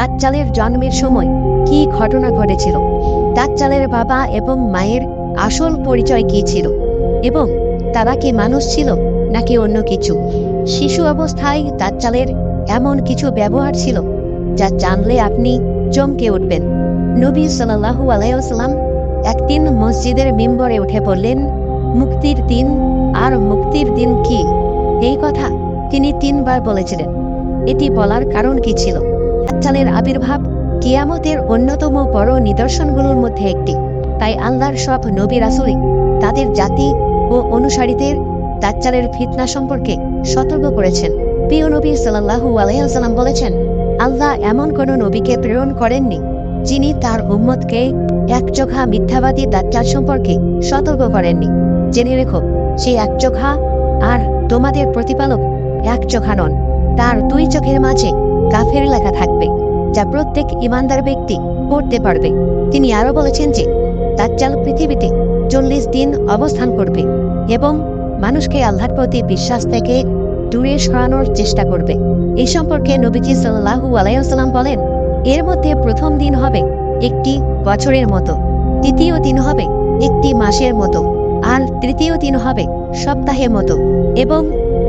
দাজ্জালের জন্মের সময় কি ঘটনা ঘটেছিল? দাজ্জালের বাবা এবং মায়ের আসল পরিচয় কি ছিল? এবং তারা কি মানুষ ছিল নাকি অন্য কিছু? শিশু অবস্থায় দাজ্জালের এমন কিছু ব্যবহার ছিল যা জানলে আপনি চমকে উঠবেন। নবী সাল্লাহু আলাইসাল্লাম একদিন মসজিদের মেম্বরে উঠে পড়লেন, মুক্তির দিন আর মুক্তির দিন কি? এই কথা তিনি তিনবার বলেছিলেন। এটি বলার কারণ কি ছিল? দাজ্জালের আবির্ভাব কিয়ামতের অন্যতম বড় নিদর্শনগুলোর মধ্যে একটি। তাই আল্লাহর সব নবী রাসুলি তাদের জাতি ও অনুসারীদের দাজ্জালের ফিতনা সম্পর্কে সতর্ক করেছেন। প্রিয় নবী সাল্লাহু আলাইসাল্লাম বলেছেন, আল্লাহ এমন কোনো নবীকে প্রেরণ করেননি, যিনি তার উম্মতকে একচোখা মিথ্যাবাদী দাজ্জাল সম্পর্কে সতর্ক করেননি। জেনে রেখো সেই একচোখা আর তোমাদের প্রতিপালক একচোখা নন, তার দুই চোখের মাঝে কাফের লেখা থাকবে, যা প্রত্যেক ইমানদার ব্যক্তি পড়তে পারবে। তিনি আরও বলেছেন যে, দাজ্জাল পৃথিবীতে চল্লিশ দিন অবস্থান করবে এবং মানুষকে আল্লাহর প্রতি বিশ্বাস থেকে দূরে সরানোর চেষ্টা করবে। এই সম্পর্কে নবীজি সাল্লাহু আলাইসাল্লাম বলেন, এর মধ্যে প্রথম দিন হবে একটি বছরের মতো, দ্বিতীয় দিন হবে একটি মাসের মতো, আর তৃতীয় দিন হবে সপ্তাহের মতো, এবং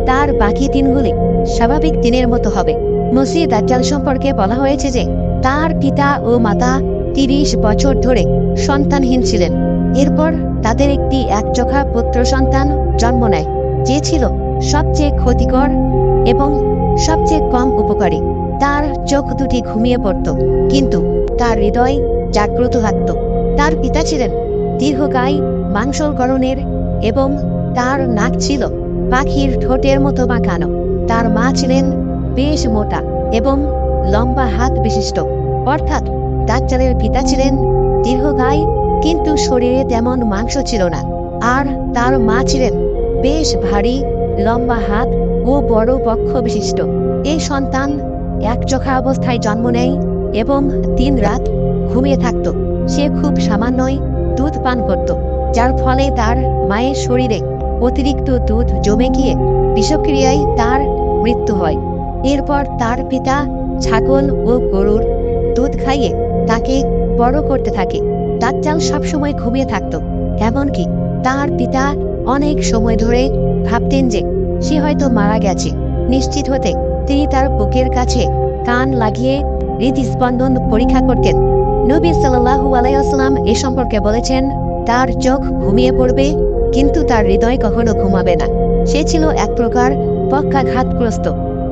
তার বাকি দিনগুলি স্বাভাবিক দিনের মতো হবে। মসিদ দাজ্জাল সম্পর্কে বলা হয়েছে যে, তার পিতা ও মাতা তিরিশ বছর ধরে সন্তানহীন ছিলেন। এরপর তাদের একটি একচোখা পুত্র সন্তান জন্ম নেয়, যে ছিল সবচেয়ে ক্ষতিকর এবং সবচেয়ে কম উপকারী। তার চোখ দুটি ঘুমিয়ে পড়ত, কিন্তু তার হৃদয় জাগ্রত থাকত। তার পিতা ছিলেন দীর্ঘকায় মাংসল গরনের এবং তার নাক ছিল পাখির ঠোঁটের মতো বাঁকানো তার মা ছিলেন বেশ মোটা এবং লম্বা হাত বিশিষ্ট। অর্থাৎ ডাক্তারের পিতা ছিলেন দীর্ঘকায়, কিন্তু শরীরে তেমন মাংস ছিল না। আর তার মা ছিলেন বেশ ভারী, লম্বা হাত ও বড় বক্ষ বিশিষ্ট। এই সন্তান একচোখা অবস্থায় জন্ম নেয় এবং দিন রাত ঘুমিয়ে থাকত। সে খুব সামান্যই দুধ পান করত, যার ফলে তার মায়ের শরীরে অতিরিক্ত দুধ জমে গিয়ে বিষক্রিয়ায় তার মৃত্যু হয়। এরপর তার পিতা ছাগল ও গরুর দুধ খাইয়ে তাকে বড় করতে থাকে। দাজ্জাল সবসময় ঘুমিয়ে থাকত, এমনকি তার পিতা অনেক সময় ধরে ভাবতেন যে সে হয়তো মারা গেছে। নিশ্চিত হতে তিনি তার বুকের কাছে কান লাগিয়ে হৃদস্পন্দন পরীক্ষা করতেন। নবী সাল্লাহু আলাইসলাম এ সম্পর্কে বলেছেন, তার চোখ ঘুমিয়ে পড়বে, কিন্তু তার হৃদয় কখনো ঘুমাবে না। সে ছিল এক প্রকার পক্ষাঘাতগ্রস্ত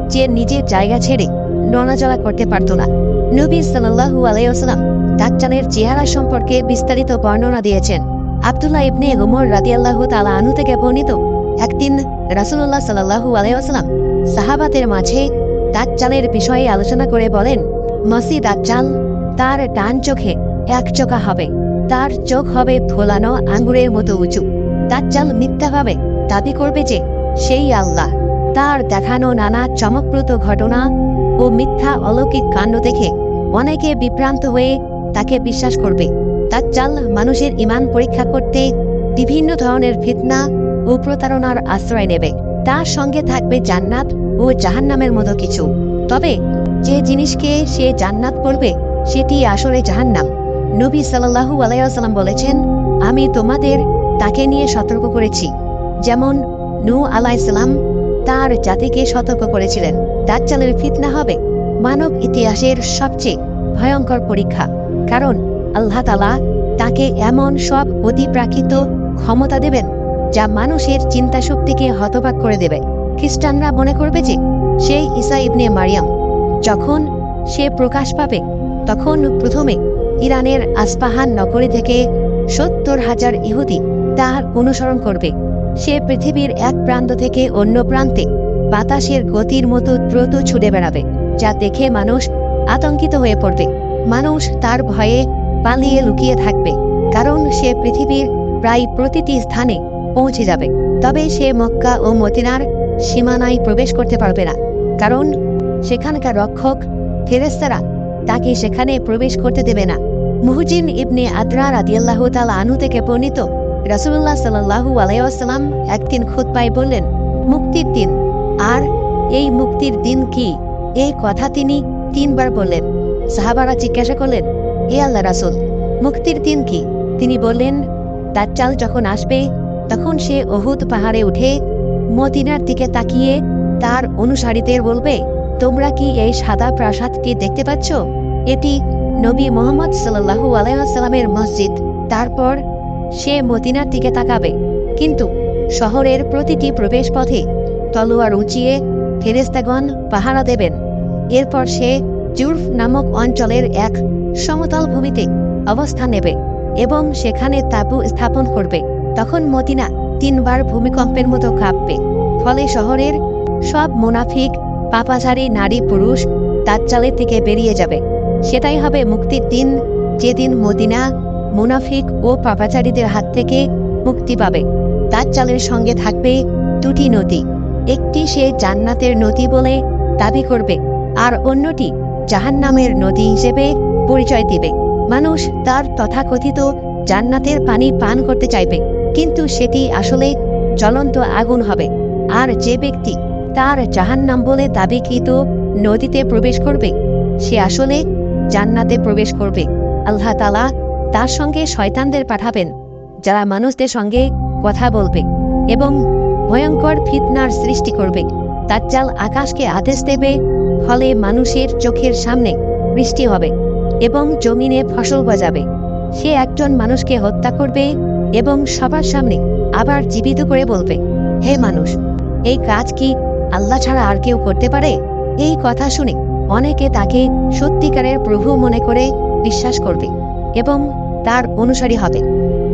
যে নিজের জায়গা ছেড়ে নড়াচড়া করতে পারত না। নবী সাল্লাহু আলাইসলাম দাজ্জালের চেহারা সম্পর্কে বিস্তারিত বর্ণনা দিয়েছেন। আবদুল্লাহ ইবনে উমর রাদিয়াল্লাহু তালা আনু থেকে বর্ণিত একদিন রাসুল্লাহ সাল্লাহু আলাইসাল্লাম সাহাবাতের মাঝে দাজ্জালের বিষয়ে আলোচনা করে বলেন, মসি দাজ্জাল তার ডান চোখে এক চোখা হবে। তার চোখ হবে ফোলানো আঙ্গুরের মতো উঁচু। দাজ্জাল মিথ্যাভাবে দাবি করবে যে, সেই আল্লাহ। তার দেখানো নানা চমকপ্রদ ঘটনা ও মিথ্যা অলৌকিক কাণ্ড দেখে অনেকে বিভ্রান্ত হয়ে তাকে বিশ্বাস করবে। দাজ্জাল মানুষের ইমান পরীক্ষা করতে বিভিন্ন ধরনের ফিতনা ও প্রতারণার আশ্রয় নেবে। তার সঙ্গে থাকবে জান্নাত ও জাহান্নামের মতো কিছু। তবে যে জিনিসকে সে জান্নাত পড়বে সেটি আসলে জাহান্নাম। নবী সাল্লাহু আলাইসাল্লাম বলেছেন, আমি তোমাদের তাকে নিয়ে সতর্ক করেছি। যেমন নু আলাইসাল্লাম তার জাতিকে সতর্ক করেছিলেন। দাজ্জালের ফিতনা হবে মানব ইতিহাসের সবচেয়ে ভয়ঙ্কর পরীক্ষা। কারণ আল্লাহ তালা তাকে এমন সব অতিপ্রাকৃত ক্ষমতা দেবেন যা মানুষের চিন্তা শক্তিকে হতবাক করে দেবে। খ্রিস্টানরা মনে করবে যে সেই ঈসা ইবনে মারিয়াম। যখন সে প্রকাশ পাবে, তখন প্রথমে ইরানের আসপাহান নগরী থেকে সত্তর হাজার ইহুদি তার অনুসরণ করবে। সে পৃথিবীর এক প্রান্ত থেকে অন্য প্রান্তে বাতাসের গতির মতো দ্রুত ছুটে বেড়াবে, যা দেখে মানুষ আতঙ্কিত হয়ে পড়বে। মানুষ তার ভয়ে পালিয়ে লুকিয়ে থাকবে, কারণ সে পৃথিবীর প্রায় প্রতিটি স্থানে পৌঁছে যাবে। তবে সে মক্কা ও মতিনার সীমানায় প্রবেশ করতে পারবে না, কারণ সেখানকার রক্ষক ফেরেস্তারা তাকে সেখানে প্রবেশ করতে দেবে না। মুহুজিন ইবনে আদ্রা রাদিয়াল্লাহু তাআলা আনহু থেকে বর্ণিত রাসূলুল্লাহ সাল্লাল্লাহু আলাইহি ওয়াসাল্লাম একদিন খুতবায় বললেন, মুক্তির দিন। আর এই মুক্তির দিন কি? এই কথা তিনি তিনবার বললেন। সাহাবারা জিজ্ঞাসা করলেন এ আল্লাহ রাসুল, মুক্তির দিন কি? তিনি বললেন, দাজ্জাল যখন আসবে, তখন সে অহুদ পাহাড়ে উঠে মদিনার দিকে তাকিয়ে তার অনুসারীদের বলবে, তোমরা কি এই সাদা প্রাসাদটি দেখতে পাচ্ছ? এটি নবী মোহাম্মদ সাল্লাহু আলাইসাল্লামের মসজিদ। তারপর সে মদিনার দিকে তাকাবে। কিন্তু শহরের প্রতিটি প্রবেশ পথে তলোয়ার উঁচিয়ে ফেরেস্তাগণ পাহারা দেবেন। এরপর সে জুর্ফ নামক অঞ্চলের এক সমতল ভূমিতে অবস্থান নেবে এবং সেখানে তাবু স্থাপন করবে। তখন মদিনা তিনবার ভূমিকম্পের মতো কাঁপবে। ফলে শহরের সব মুনাফিক, পাপাচারী নারী পুরুষ দাজ্জালের থেকে বেরিয়ে যাবে। সেটাই হবে মুক্তির দিন। যেদিন মদিনা মুনাফিক ও পাপাচারীদের হাত থেকে মুক্তি পাবে। দাজ্জালের সঙ্গে থাকবে দুটি নদী। একটি সে জান্নাতের নদী বলে দাবি করবে, আর অন্যটি জাহান্নামের নদী হিসেবে পরিচয় দিবে। মানুষ তার তথাকথিত জান্নাতের পানি পান করতে চাইবে, কিন্তু সেটি আসলে জ্বলন্ত আগুন হবে, আর যে ব্যক্তি তার জাহান্নাম বলে দাবিকৃত নদীতে প্রবেশ করবে, সে আসলে জান্নাতে প্রবেশ করবে। আল্লাহ তালা তার সঙ্গে শয়তানদের পাঠাবেন, যারা মানুষদের সঙ্গে কথা বলবে এবং ভয়ঙ্কর ফিতনার সৃষ্টি করবে। দাজ্জাল আকাশকে আদেশ দেবে, ফলে মানুষের চোখের সামনে বৃষ্টি হবে এবং জমিনে ফসল গজাবে। সে একজন মানুষকে হত্যা করবে এবং সবার সামনে আবার জীবিত করে বলবে, হে মানুষ, এই কাজ কি আল্লাহ ছাড়া আর কেউ করতে পারে? এই কথা শুনে অনেকে তাকে সত্যিকারের প্রভু মনে করে বিশ্বাস করবে। এবং তার অনুসারী হবে।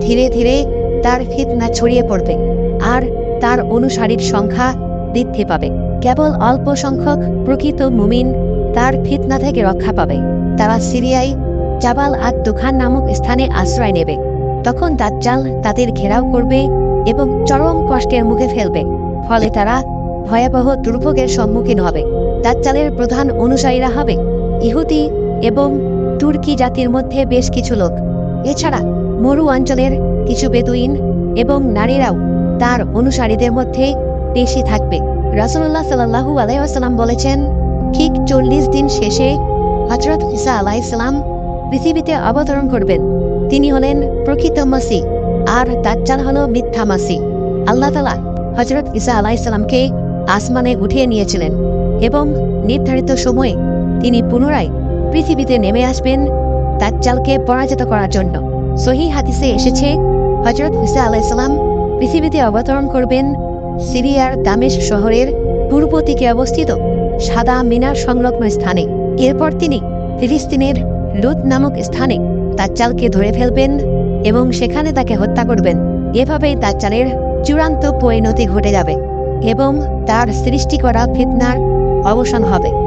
ধীরে ধীরে তার ফিতনা ছড়িয়ে পড়বে আর তার অনুসারীর সংখ্যা বৃদ্ধি পাবে। কেবল অল্প সংখ্যক প্রকৃত মুমিন তার ফিতনা থেকে রক্ষা পাবে। তারা সিরিয়ায় জাবাল আদ দুখান নামক স্থানে আশ্রয় নেবে। তখন দাজ্জাল তাদের ঘেরাও করবে এবং চরম কষ্টের মুখে ফেলবে। ফলে তারা ভয়াবহ দুর্ভোগের সম্মুখীন হবে। দাজ্জালের প্রধান অনুসারীরা হবে ইহুদি এবং তুর্কি জাতির মধ্যে বেশ কিছু লোক। এছাড়া মরু অঞ্চলের কিছু বেদুইন এবং নারীরাও তার অনুসারীদের মধ্যে বেশি থাকবে। রাসুল্লাহ সাল্লাহু আলাইসাল্লাম বলেছেন, ঠিক চল্লিশ দিন শেষে হজরত ইসা আলাইসাল্লাম পৃথিবীতে অবতরণ করবেন। তিনি হলেন প্রকৃত মাসি আর দাজ্জাল হল মিথ্যা মাসি আল্লাহ তালা হজরত ইসা আলাইসাল্লামকে আসমানে উঠিয়ে নিয়েছিলেন এবং নির্ধারিত সময়ে তিনি পুনরায় পৃথিবীতে নেমে আসবেন দাজ্জালকে পরাজিত করার জন্য। সহি হাদিসে এসেছে হজরত ইসা আলাইসাল্লাম পৃথিবীতে অবতরণ করবেন সিরিয়ার দামেশ শহরের পূর্ব দিকে অবস্থিত সাদা মিনার সংলগ্ন স্থানে। এরপর তিনি ফিলিস্তিনের লুত নামক স্থানে দাজ্জালকে ধরে ফেলবেন এবং সেখানে তাকে হত্যা করবেন। এভাবেই দাজ্জালের চূড়ান্ত পরিণতি ঘটে যাবে এবং তার সৃষ্টি করা ফিতনার অবসান হবে।